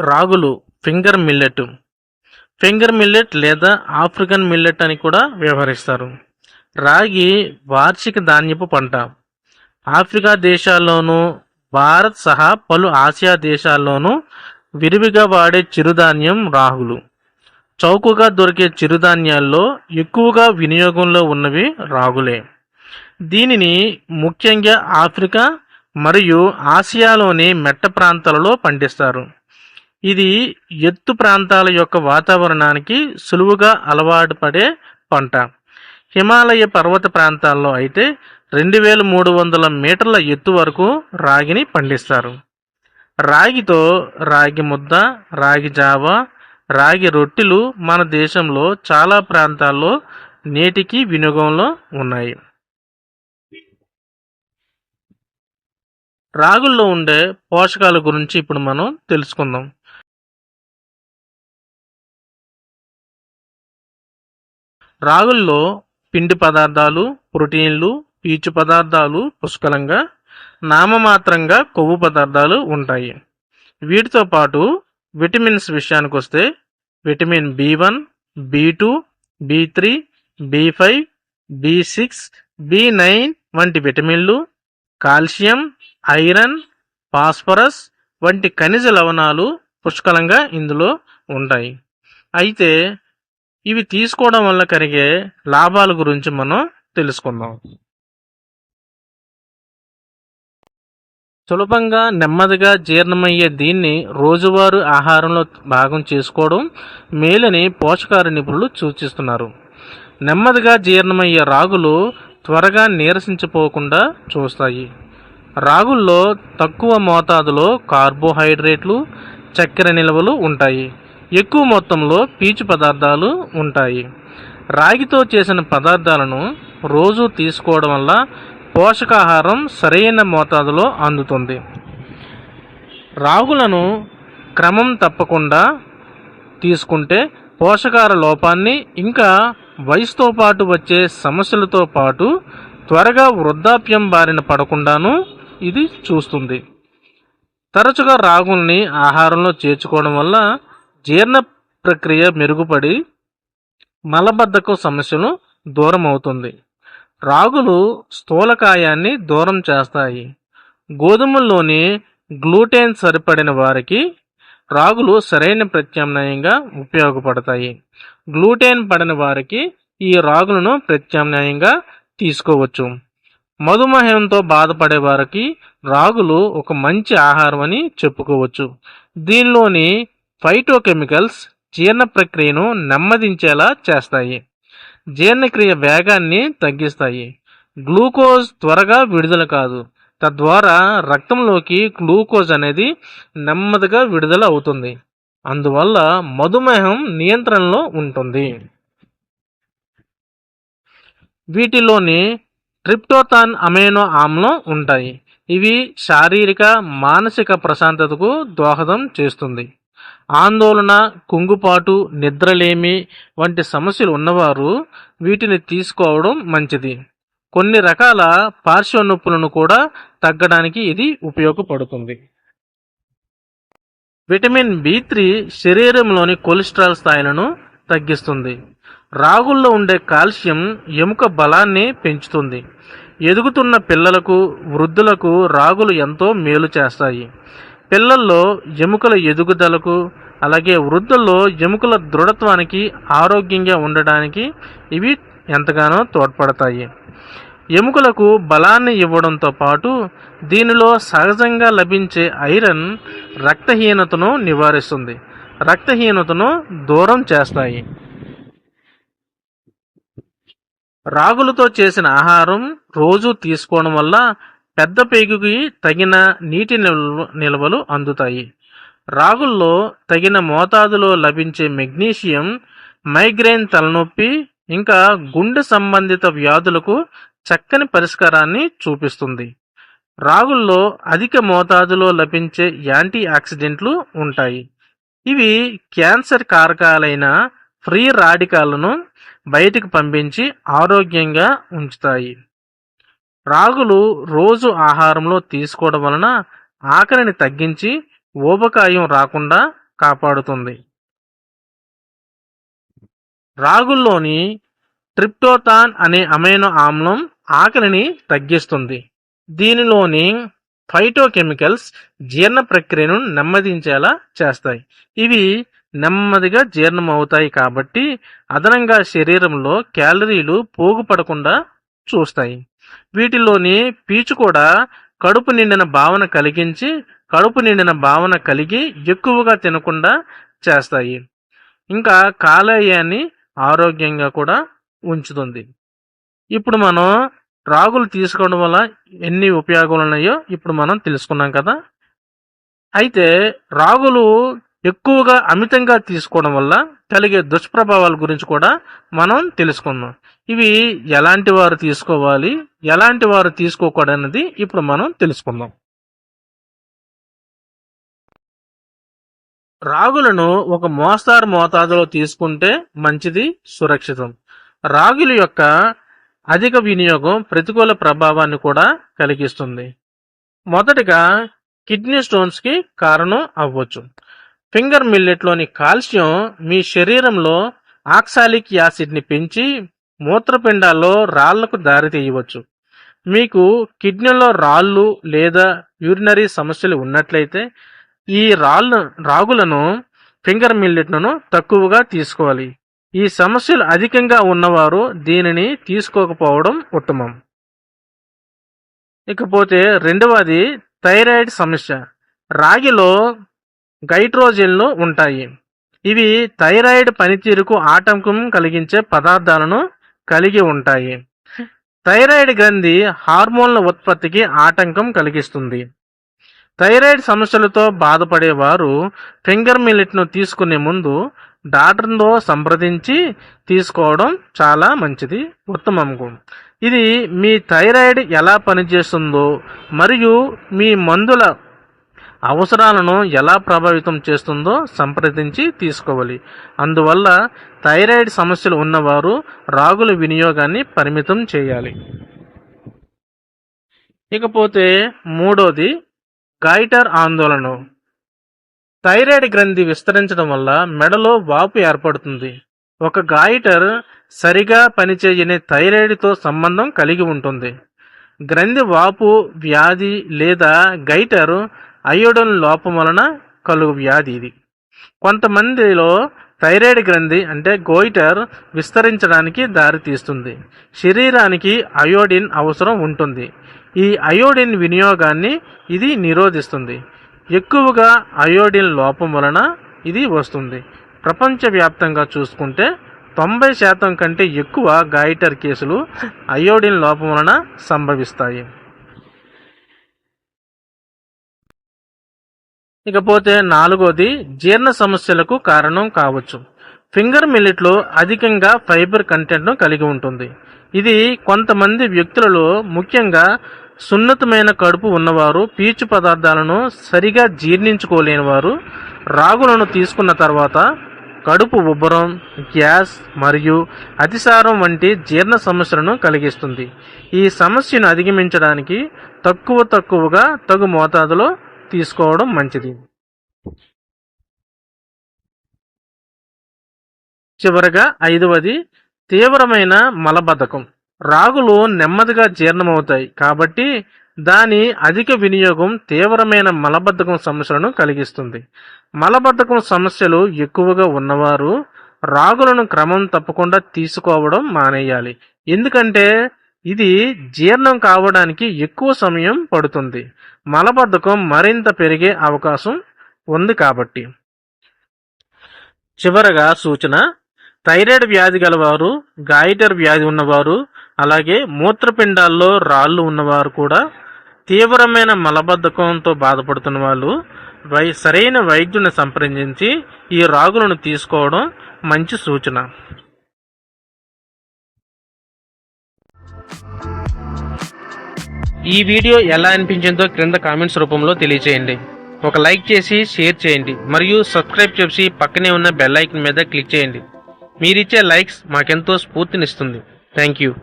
రాగులు finger millet. Finger millet లేదా African millet అని కూడా వ్యవహరిస్తారు. రాగి వార్షిక ధాన్యపు పంట. ఆఫ్రికా దేశాల్లోనూ భారత్ సహా పలు ఆసియా దేశాల్లోనూ విరివిగా వాడే చిరుధాన్యం రాగులు. చౌకగా దొరికే చిరుధాన్యాల్లో ఎక్కువగా వినియోగంలో ఉన్నవి రాగులే. దీనిని ముఖ్యంగా ఆఫ్రికా మరియు ఆసియాలోని మెట్ట ప్రాంతాలలో పండిస్తారు. ఇది ఎత్తు ప్రాంతాల యొక్క వాతావరణానికి సులువుగా అలవాటు పడే పంట. హిమాలయ పర్వత ప్రాంతాల్లో అయితే రెండు వేల మూడు వందల మీటర్ల ఎత్తు వరకు రాగిని పండిస్తారు. రాగితో రాగి ముద్ద రాగి జావ రాగి రొట్టెలు మన దేశంలో చాలా ప్రాంతాల్లో నేటికి వినియోగంలో ఉన్నాయి. రాగుల్లో ఉండే పోషకాల గురించి ఇప్పుడు మనం తెలుసుకుందాం. రాగుల్లో పిండి పదార్థాలు ప్రోటీన్లు పీచు పదార్థాలు పుష్కలంగా నామమాత్రంగా కొవ్వు పదార్థాలు ఉంటాయి. వీటితో పాటు విటమిన్స్ విషయానికి వస్తే vitamin B one B two B three B five B six B nine వంటి విటమిన్లు కాల్షియం ఐరన్ ఫాస్ఫరస్ వంటి ఖనిజ లవణాలు పుష్కలంగా ఇందులో ఉంటాయి. అయితే ఇవి తీసుకోవడం వల్ల కలిగే లాభాల గురించి మనం తెలుసుకుందాం. సులభంగా నెమ్మదిగా జీర్ణమయ్యే దీన్ని రోజువారీ ఆహారంలో భాగం చేసుకోవడం మేలని పోషకాహార నిపుణులు సూచిస్తున్నారు. నెమ్మదిగా జీర్ణమయ్యే రాగులు త్వరగా నీరసించిపోకుండా చూస్తాయి. రాగుల్లో తక్కువ మోతాదులో కార్బోహైడ్రేట్లు చక్కెర నిల్వలు ఉంటాయి. ఎక్కువ మొత్తంలో పీచు పదార్థాలు ఉంటాయి. రాగితో చేసిన పదార్థాలను రోజు తీసుకోవడం వల్ల పోషకాహారం సరైన మోతాదులో అందుతుంది. రాగులను క్రమం తప్పకుండా తీసుకుంటే పోషకార లోపాన్ని ఇంకా వయసుతో పాటు వచ్చే సమస్యలతో పాటు త్వరగా వృద్ధాప్యం బారిన పడకుండాను ఇది చూస్తుంది. తరచుగా రాగుల్ని ఆహారంలో చేర్చుకోవడం వల్ల జీర్ణ ప్రక్రియ మెరుగుపడి మలబద్ధకం సమస్యలు దూరం అవుతుంది రాగులు స్థూలకాయాన్ని దూరం చేస్తాయి. గోధుమల్లోని గ్లూటెన్ సరిపడిన వారికి రాగులు సరైన ప్రత్యామ్నాయంగా ఉపయోగపడతాయి. గ్లూటెన్ పడిన వారికి ఈ రాగులను ప్రత్యామ్నాయంగా తీసుకోవచ్చు. మధుమేహంతో బాధపడే వారికి రాగులు ఒక మంచి ఆహారం అని చెప్పుకోవచ్చు. దీనిలోని ఫైటోకెమికల్స్ జీర్ణ ప్రక్రియను నెమ్మదించేలా చేస్తాయి. జీర్ణక్రియ వేగాన్ని తగ్గిస్తాయి. గ్లూకోజ్ త్వరగా విడుదల కాదు. తద్వారా రక్తంలోకి గ్లూకోజ్ అనేది నెమ్మదిగా విడుదల అవుతుంది. అందువల్ల మధుమేహం నియంత్రణలో ఉంటుంది. వీటిలోని ట్రిప్టోథాన్ అమైనో ఆమ్లం ఉంటాయి. ఇవి శారీరక మానసిక ప్రశాంతతకు దోహదం చేస్తుంది. ఆందోళన కుంగుపాటు నిద్రలేమి వంటి సమస్యలు ఉన్నవారు వీటిని తీసుకోవడం మంచిది. కొన్ని రకాల పార్శ్వ నొప్పులను కూడా తగ్గడానికి ఇది ఉపయోగపడుతుంది. విటమిన్ బి త్రీ శరీరంలోని కొలెస్ట్రాల్ స్థాయిలను తగ్గిస్తుంది. రాగుల్లో ఉండే కాల్షియం ఎముక బలాన్ని పెంచుతుంది. ఎదుగుతున్న పిల్లలకు వృద్ధులకు రాగులు ఎంతో మేలు చేస్తాయి. పిల్లల్లో ఎముకల ఎదుగుదలకు అలాగే వృద్ధుల్లో ఎముకల దృఢత్వానికి ఆరోగ్యంగా ఉండడానికి ఇవి ఎంతగానో తోడ్పడతాయి. ఎముకలకు బలాన్ని ఇవ్వడంతో పాటు దీనిలో సహజంగా లభించే ఐరన్ రక్తహీనతను నివారిస్తుంది. రక్తహీనతను దూరం చేస్తాయి. రాగులతో చేసిన ఆహారం రోజు తీసుకోవడం వల్ల పెద్ద పేగుకి తగిన నీటి నిల్వ నిల్వలు అందుతాయి. రాగుల్లో తగిన మోతాదులో లభించే మెగ్నీషియం మైగ్రేన్ తలనొప్పి ఇంకా గుండె సంబంధిత వ్యాధులకు చక్కని పరిష్కారాన్ని చూపిస్తుంది. రాగుల్లో అధిక మోతాదులో లభించే యాంటీ ఆక్సిడెంట్లు ఉంటాయి. ఇవి క్యాన్సర్ కారకాలైన ఫ్రీ రాడికాలను బయటికి పంపించి ఆరోగ్యంగా ఉంచుతాయి. రాగులు రోజు ఆహారంలో తీసుకోవడం వలన ఆకలిని తగ్గించి ఊబకాయం రాకుండా కాపాడుతుంది. రాగుల్లోని ట్రిప్టోతాన్ అనే అమైనో ఆమ్లం ఆకలిని తగ్గిస్తుంది. దీనిలోని ఫైటోకెమికల్స్ జీర్ణ ప్రక్రియను నెమ్మదించేలా చేస్తాయి. ఇవి నెమ్మదిగా జీర్ణం అవుతాయి కాబట్టి అదనంగా శరీరంలో క్యాలరీలు పోగుపడకుండా చూస్తాయి. వీటిలోని పీచు కూడా కడుపు నిండిన భావన కలిగించి కడుపు నిండిన భావన కలిగి ఎక్కువగా తినకుండా చేస్తాయి. ఇంకా కాలేయాన్ని ఆరోగ్యంగా కూడా ఉంచుతుంది. ఇప్పుడు మనం రాగులు తీసుకోవడం వల్ల ఎన్ని ఉపయోగాలు ఉన్నాయో ఇప్పుడు మనం తెలుసుకున్నాం కదా. అయితే రాగులు ఎక్కువగా అమితంగా తీసుకోవడం వల్ల కలిగే దుష్ప్రభావాల గురించి కూడా మనం తెలుసుకుందాం. ఇవి ఎలాంటి వారు తీసుకోవాలి ఎలాంటి వారు తీసుకోకూడదన్నది ఇప్పుడు మనం తెలుసుకుందాం. రాగులను ఒక మోస్తారు మోతాదులో తీసుకుంటే మంచిది సురక్షితం. రాగుల యొక్క అధిక వినియోగం ప్రతికూల ప్రభావాన్ని కూడా కలిగిస్తుంది. మొదటిగా కిడ్నీ స్టోన్స్కి కారణం అవ్వచ్చు. ఫింగర్ మిల్లెట్లోని కాల్షియం మీ శరీరంలో ఆక్సాలిక్ యాసిడ్ని పెంచి మూత్రపిండాల్లో రాళ్ళకు దారితీయవచ్చు. మీకు కిడ్నీలో రాళ్ళు లేదా యూరినరీ సమస్యలు ఉన్నట్లయితే ఈ రాళ్ళు రాగులను ఫింగర్ మిల్లెట్లను తక్కువగా తీసుకోవాలి. ఈ సమస్యలు అధికంగా ఉన్నవారు దీనిని తీసుకోకపోవడం ఉత్తమం. ఇకపోతే రెండవది థైరాయిడ్ సమస్య. రాగిలో గైట్రోజెన్లు ఉంటాయి. ఇవి థైరాయిడ్ పనితీరుకు ఆటంకం కలిగించే పదార్థాలను కలిగి ఉంటాయి. థైరాయిడ్ గ్రంథి హార్మోన్ల ఉత్పత్తికి ఆటంకం కలిగిస్తుంది. థైరాయిడ్ సమస్యలతో బాధపడేవారు ఫింగర్ మిల్లెట్ను తీసుకునే ముందు డాక్టర్తో సంప్రదించి తీసుకోవడం చాలా మంచిది ఉత్తమం ఇది మీ థైరాయిడ్ ఎలా పనిచేస్తుందో మరియు మీ మందుల అవసరాలను ఎలా ప్రభావితం చేస్తుందో సంప్రదించి తీసుకోవాలి. అందువల్ల థైరాయిడ్ సమస్యలు ఉన్నవారు రాగుల వినియోగాన్ని పరిమితం చేయాలి. ఇకపోతే మూడోది గైటర్ ఆందోళన. థైరాయిడ్ గ్రంథి విస్తరించడం వల్ల మెడలో వాపు ఏర్పడుతుంది. ఒక గాయిటర్ సరిగా పనిచేయని థైరాయిడ్తో సంబంధం కలిగి ఉంటుంది. గ్రంథి వాపు వ్యాధి లేదా గైటర్ అయోడన్ లోపం వలన కలుగు వ్యాధి ఇది. కొంతమందిలో థైరాయిడ్ గ్రంథి అంటే గోయిటర్ విస్తరించడానికి దారితీస్తుంది శరీరానికి అయోడిన్ అవసరం ఉంటుంది. ఈ అయోడిన్ వినియోగాన్ని ఇది నిరోధిస్తుంది. ఎక్కువగా అయోడిన్ లోపం వలన ఇది వస్తుంది. ప్రపంచవ్యాప్తంగా చూసుకుంటే తొంభై శాతం కంటే ఎక్కువ గాయిటర్ కేసులు అయోడిన్ లోపం వలన సంభవిస్తాయి. ఇకపోతే నాలుగోది జీర్ణ సమస్యలకు కారణం కావచ్చు. ఫింగర్ మిల్లెట్లో అధికంగా ఫైబర్ కంటెంట్ను కలిగి ఉంటుంది. ఇది కొంతమంది వ్యక్తులలో ముఖ్యంగా సున్నతమైన కడుపు ఉన్నవారు పీచు పదార్థాలను సరిగా జీర్ణించుకోలేని వారు రాగులను తీసుకున్న తర్వాత కడుపు ఉబ్బరం గ్యాస్ మరియు అతిసారం వంటి జీర్ణ సమస్యలను కలిగిస్తుంది. ఈ సమస్యను అధిగమించడానికి తక్కువ తక్కువగా తగు మోతాదులో తీసుకోవడం మంచిది. చివరగా ఐదవది తీవ్రమైన మలబద్ధకం. రాగులు నెమ్మదిగా జీర్ణమవుతాయి కాబట్టి దాని అధిక వినియోగం తీవ్రమైన మలబద్ధకం సమస్యలను కలిగిస్తుంది. మలబద్ధకం సమస్యలు ఎక్కువగా ఉన్నవారు రాగులను క్రమం తప్పకుండా తీసుకోవడం మానేయాలి. ఎందుకంటే ఇది జీర్ణం కావడానికి ఎక్కువ సమయం పడుతుంది. మలబద్ధకం మరింత పెరిగే అవకాశం ఉంది కాబట్టి. చివరగా సూచన థైరాయిడ్ వ్యాధి గలవారు గాయిటర్ వ్యాధి ఉన్నవారు అలాగే మూత్రపిండాల్లో రాళ్ళు ఉన్నవారు కూడా తీవ్రమైన మలబద్ధకంతో బాధపడుతున్న వాళ్ళు వై సరైన వైద్యుని సంప్రదించి ఈ రాగులను తీసుకోవడం మంచి సూచన. ఈ వీడియో ఎలా అనిపించిందో క్రింద కామెంట్స్ రూపంలో తెలియచేయండి. ఒక లైక్ చేసి షేర్ చేయండి. మరియు సబ్స్క్రైబ్ చేసి పక్కనే ఉన్న బెల్ ఐకన్ మీద క్లిక్ చేయండి. మీరిచ్చే లైక్స్ మాకెంతో స్ఫూర్తినిస్తుంది. Thank you